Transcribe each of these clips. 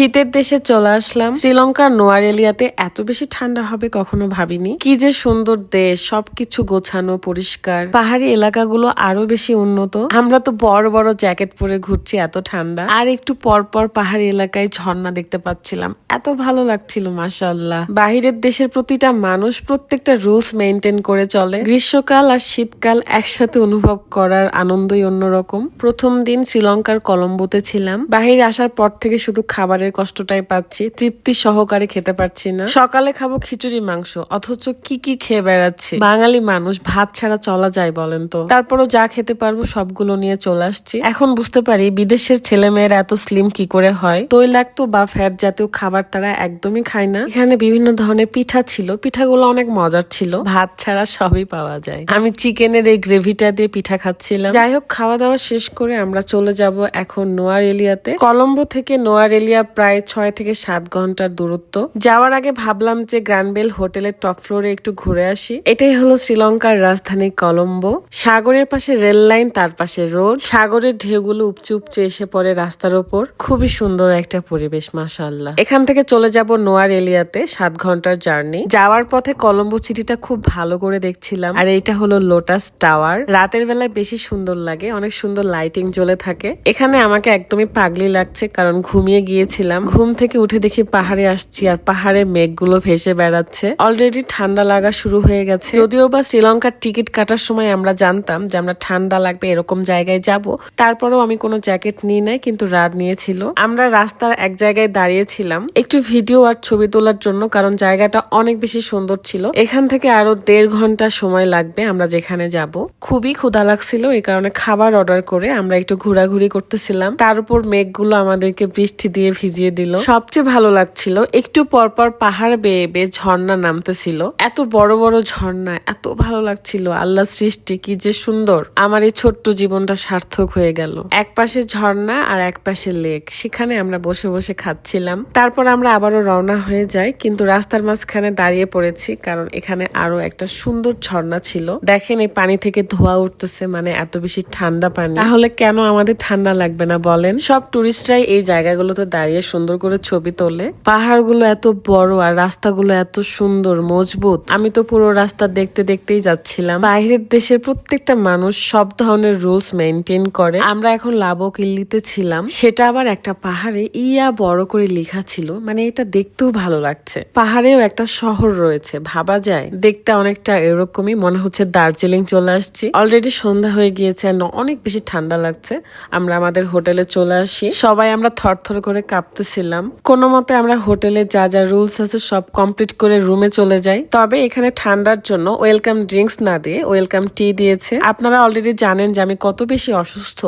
শীতের দেশে চলে আসলাম। শ্রীলঙ্কার নোয়ার এলিয়াতে এত বেশি ঠান্ডা হবে কখনো ভাবিনি। কি যে সুন্দর দেশ, সবকিছু গোছানো, পরিষ্কার। পাহাড়ি এলাকাগুলো আরও বেশি উন্নত। আমরা তো বড় বড় জ্যাকেট পরে ঘুরছি এত ঠান্ডা। আর একটু পর পর পাহাড়ি এলাকায় ঝর্ণা দেখতে পাচ্ছিলাম। এত ভালো লাগছিল মাসাল্লাহ বাহিরের দেশের প্রতিটা মানুষ প্রত্যেকটা রুলস মেনটেন করে চলে। গ্রীষ্মকাল আর শীতকাল একসাথে অনুভব করার আনন্দই অন্যরকম। প্রথম দিন শ্রীলঙ্কার কলম্বোতে ছিলাম। বাহিরে আসার পর থেকে শুধু খাবারের কষ্টটাই পাচ্ছি, তৃপ্তি সহকারে খেতে পারছি না। সকালে খাব খিচুড়ি মাংস, অথচ কি কি খেয়ে বেড়াচ্ছি? বাঙালি মানুষ, ভাত ছাড়া চলা যায় বলেন তো। তারপরও যা খেতে পারব সবগুলো নিয়ে চলে আসছি। এখন বুঝতে পারি বিদেশের ছেলে মেয়েরা এত স্লিম কি করে হয়। তৈলাক্ত বা ফ্যাট জাতীয় খাবার তারা একদমই খায় না। এখানে বিভিন্ন ধরনের পিঠা ছিল। পিঠাগুলো অনেক মজার ছিল। ভাত ছাড়া সবই পাওয়া যায়। আমি চিকেনের এই গ্রেভিটা দিয়ে পিঠা খাচ্ছিলাম। যাই হোক, খাওয়া দাওয়া শেষ করে আমরা চলে যাব এখন নোয়ার এলিয়াতে। কলম্বো থেকে নোয়ার এলিয়া প্রায় ছয় থেকে সাত ঘণ্টার দূরত্ব। যাওয়ার আগে ভাবলাম যে গ্র্যান্ডবেল হোটেলের টপ ফ্লোরে একটু ঘুরে আসি। এটাই হলো শ্রীলঙ্কার রাজধানী কলম্বো। সাগরের পাশে রেল লাইন, তার পাশে রোড। সাগরের ঢেউগুলো উপচে উপচে এসে পড়ে রাস্তার ওপর। খুবই সুন্দর একটা পরিবেশ, মাশাআল্লাহ। এখান থেকে চলে যাব নোয়ার এলিয়াতে, সাত ঘণ্টার জার্নি। যাওয়ার পথে কলম্বো সিটিটা খুব ভালো করে দেখছিলাম। আর এইটা হলো লোটাস টাওয়ার। রাতের বেলায় বেশি সুন্দর লাগে, অনেক সুন্দর লাইটিং জ্বলে থাকে। এখানে আমাকে একদমই পাগলি লাগছে, কারণ ঘুমিয়ে গিয়েছিলাম। ঘুম থেকে উঠে দেখি পাহাড়ে আসছি আর পাহাড়ে মেঘগুলো ভেসে বেড়াচ্ছে। অলরেডি ঠান্ডা লাগা শুরু হয়ে গেছে। যদিও বা শ্রীলঙ্কার টিকিট কাটার সময় আমরা জানতাম যে আমরা ঠান্ডা লাগবে, এরকম জায়গায় যাব। তারপরেও আমি কোনো জ্যাকেট নিই নাই, কিন্তু রাত নিয়েছিল। আমরা রাস্তার এক জায়গায় দাঁড়িয়েছিলাম। একটু ভিডিও আর ছবি তোলার জন্য, কারণ জায়গাটা অনেক বেশি সুন্দর ছিল। এখান থেকে আরও দেড় ঘণ্টা সময় লাগবে আমরা যেখানে যাব। খুবই ক্ষুধা লাগছিল, এই কারণে খাবার অর্ডার করে আমরা একটু ঘোরাঘুরি করতেছিলাম। তার উপর মেঘগুলো আমাদেরকে বৃষ্টি দিয়ে ভিজিয়ে দিল। সবচেয়ে ভালো লাগছিল, একটু পরপর পাহাড় বেয়ে বেয়ে ঝর্ণা নামতেছিল। এত বড় বড় ঝর্ণা, এত ভালো লাগছিল, আল্লাহ সৃষ্টি কি যে সুন্দর। আমার এই ছোট্ট জীবনটা সার্থক হয়ে গেল। এক পাশে ঝর্ণা আর এক পাশে লেক, সেখানে আমরা বসে বসে খাচ্ছিলাম। তারপর আমরা আবারও রওনা হয়ে যাই, কিন্তু রাস্তার মাঝখানে দাঁড়িয়ে পড়েছি, কারণ এখানে আরও একটা সুন্দর ঝর্ণা ছিল। দেখেন এই পানি থেকে ধোয়া উঠতেছে মানে এত বেশি ঠান্ডা পানি। তাহলে কেন আমাদের ঠান্ডা লাগবে না বলেন? সব টুরিস্টরাই এই জায়গাগুলোতে দাঁড়িয়ে সুন্দর করে ছবি তোলে। পাহাড়গুলো এত বড় আর রাস্তাগুলো এত সুন্দর, মজবুত। আমি তো পুরো রাস্তা দেখতে দেখতেই যাচ্ছিলাম। বাইরের দেশের প্রত্যেকটা মানুষ সব ধরনের রুলস মেনটেন করে। আমরা এখন লাবকিল্লিতে ছিলাম। সেটা আবার একটা পাহাড়ে ইয়া বড় করে লেখা ছিল। মানে এটা দেখতেও ভালো লাগছে। পাহাড়েও একটা শহর রয়েছে, ভাবা যায়। দেখতে অনেকটা এরকমই, মনে হচ্ছে দার্জিলিং চলে আসছি। অলরেডি সন্ধ্যা হয়ে গিয়েছে, অনেক বেশি ঠান্ডা লাগছে। আমরা আমাদের হোটেলে চলে আসি। সবাই আমরা থরথর করে কাঁপতেছিলাম কোনো মতে আমরা হোটেলে যা যা রুলস আছে সব কমপ্লিট করে রুমে চলে যাই। তবে এখানে ঠান্ডার জন্য ওয়েলকাম ড্রিঙ্কস না দিয়ে ওয়েলকাম টি দিয়েছে। আপনারা অলরেডি জানেন যে আমি কত বেশি অসুস্থ।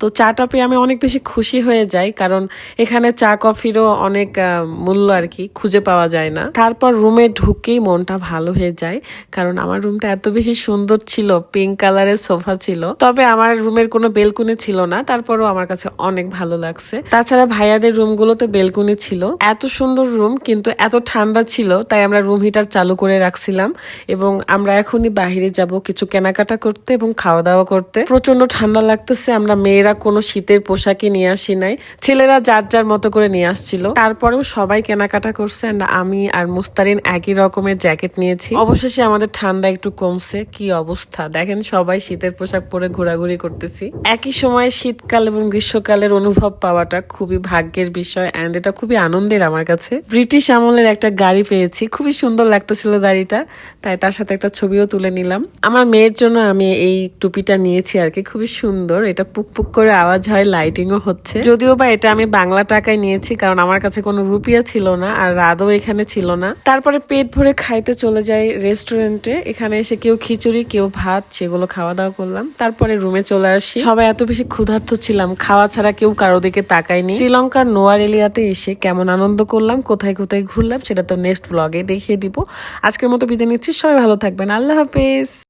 তো চাটা পেয়ে আমি অনেক বেশি খুশি হয়ে যাই কারণ এখানে চা, কফিরও অনেক মূল্য আর কি খুঁজে পাওয়া যায় না। তারপর রুমে ঢুকেই মনটা ভালো হয়ে যায় কারণ আমার রুমটা এত বেশি সুন্দর ছিল, পিঙ্ক কালারের সোফা ছিল। তবে আমার রুমের কোনো বেলকুনি ছিল না, তারপরও আমার কাছে অনেক ভালো লাগছে। তাছাড়া ভাইয়াদের রুমগুলোতে বেলকুনি ছিল। এত সুন্দর রুম, কিন্তু এত ঠান্ডা ছিল, তাই আমরা রুম হিটার চালু করে রাখছিলাম এবং আমরা এখনই বাহিরে যাব কিছু কেনাকাটা করতে এবং খাওয়া দাওয়া করতে। প্রচণ্ড ঠান্ডা লাগতেছে, আমরা মেয়েরা কোনো শীতের পোশাকই নিয়ে আসি নাই। ছেলেরা যার যার মতো করে নিয়ে আসছিল। তারপরেও সবাই কেনাকাটা করছে আমি আর মুস্তারিন একই রকমের জ্যাকেট নিয়েছি। অবশেষে আমাদের ঠান্ডা একটু কমছে, কি অবস্থা? দেখেন সবাই শীতের পোশাক পরে ঘোরাঘুরি করতেছি। একই সময় শীতকাল এবং গ্রীষ্মকালের অনুভব পাওয়াটা খুবই ভাগ্যের বিষয়। অ্যান্ড এটা খুবই আনন্দের আমার কাছে। ব্রিটিশ আমলের একটা গাড়ি পেয়েছি, খুবই সুন্দর লাগতেছিল গাড়িটা, তাই তার সাথে একটা ছবিও তুলে নিলাম। আমার মেয়ের জন্য আমি এই টুপিটা নিয়েছি আর কি, খুবই সুন্দর, এটা পুক পুক করে আওয়াজ হয় লাইটিংও হচ্ছে। যদিও বা এটা আমি বাংলা টাকায় নিয়েছি, কারণ আমার কাছে কোনো রুপিয়া ছিল না, আর রাদও এখানে ছিল না। তারপরে পেট ভরে খাইতে চলে যাই রেস্টুরেন্টে এখানে এসে কেউ খিচুড়ি, কেউ ভাত, সেগুলো খাওয়া দাওয়া করলাম। তারপরে রুমে চলে আসি। সবাই এত বেশি ক্ষুধার্ত ছিলাম, খাওয়া ছাড়া কেউ কারও দিকে তাকায়নি। শ্রীলঙ্কার নোয়ার এলিয়াতে এসে কেমন আনন্দ করলাম, কোথায় কোথায় ঘুরলাম, সেটা তো নেক্সট ব্লগে দেখিয়ে দিব। আজকের মতো বিদায় নিচ্ছি, সবাই ভালো থাকবেন, আল্লাহ হাফেজ।